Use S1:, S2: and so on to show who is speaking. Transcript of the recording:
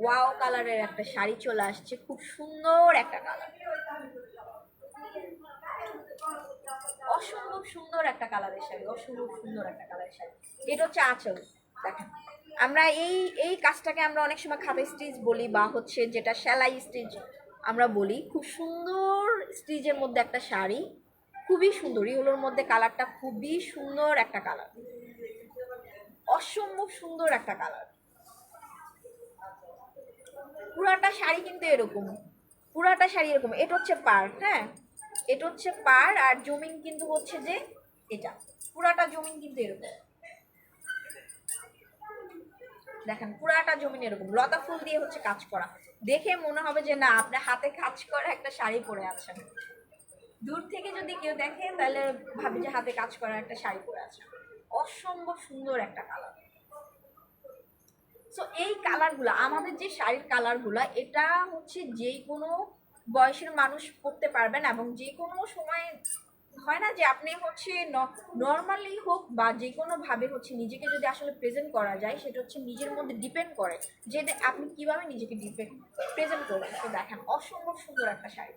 S1: Wow কালারের একটা শাড়ি চলে আসছে, খুব সুন্দর একটা কালার। অসম্ভব সুন্দর একটা কালারের শাড়ি, অসম্ভব সুন্দর একটা কালারের শাড়ি। এটা হচ্ছে আঁচল, দেখেন। আমরা এই এই কাজটাকে আমরা অনেক সময় খাতা স্টিচ বলি বা হচ্ছে যেটা সেলাই স্টিচ আমরা বলি। খুব সুন্দর স্টিচের মধ্যে একটা শাড়ি, খুবই সুন্দর। এগুলোর মধ্যে কালারটা খুবই সুন্দর একটা কালার। অসম্ভব সুন্দর একটা কালার। পুরাটা শাড়ি কিন্তু এরকম। পুরাটা শাড়ি এরকম। এটা হচ্ছে পার হ্যাঁ? এটা হচ্ছে পার আর জমিন কিন্তু হচ্ছে যে এটা। পুরাটা জমিন কিন্তু এরকম। দেখেন, পুরাটা জমিন এরকম। লতা ফুল দিয়ে হচ্ছে কাজ করা। দেখে মনে হবে যে না আপনি হাতে কাজ করা একটা শাড়ি পরে আছেন। দূর থেকে যদি কেউ দেখে, তাহলে ভাবে যে হাতে কাজ করা একটা শাড়ি পরে আছে অসম্ভব সুন্দর একটা কালার। সো এই কালারগুলো আমাদের যে শাড়ির কালারগুলো এটা হচ্ছে যে কোনো বয়সের মানুষ পরতে পারবেন এবং যে কোনো সময়, হয় না যে আপনি হচ্ছে নর্মালি হোক বা যে কোনোভাবে হচ্ছে নিজেকে যদি আসলে প্রেজেন্ট করা যায়, সেটা হচ্ছে নিজের মধ্যে ডিপেন্ড করে যে আপনি কীভাবে নিজেকে ডিপেন্ড প্রেজেন্ট করবেন। তো দেখেন, অসম্ভব সুন্দর একটা শাড়ি।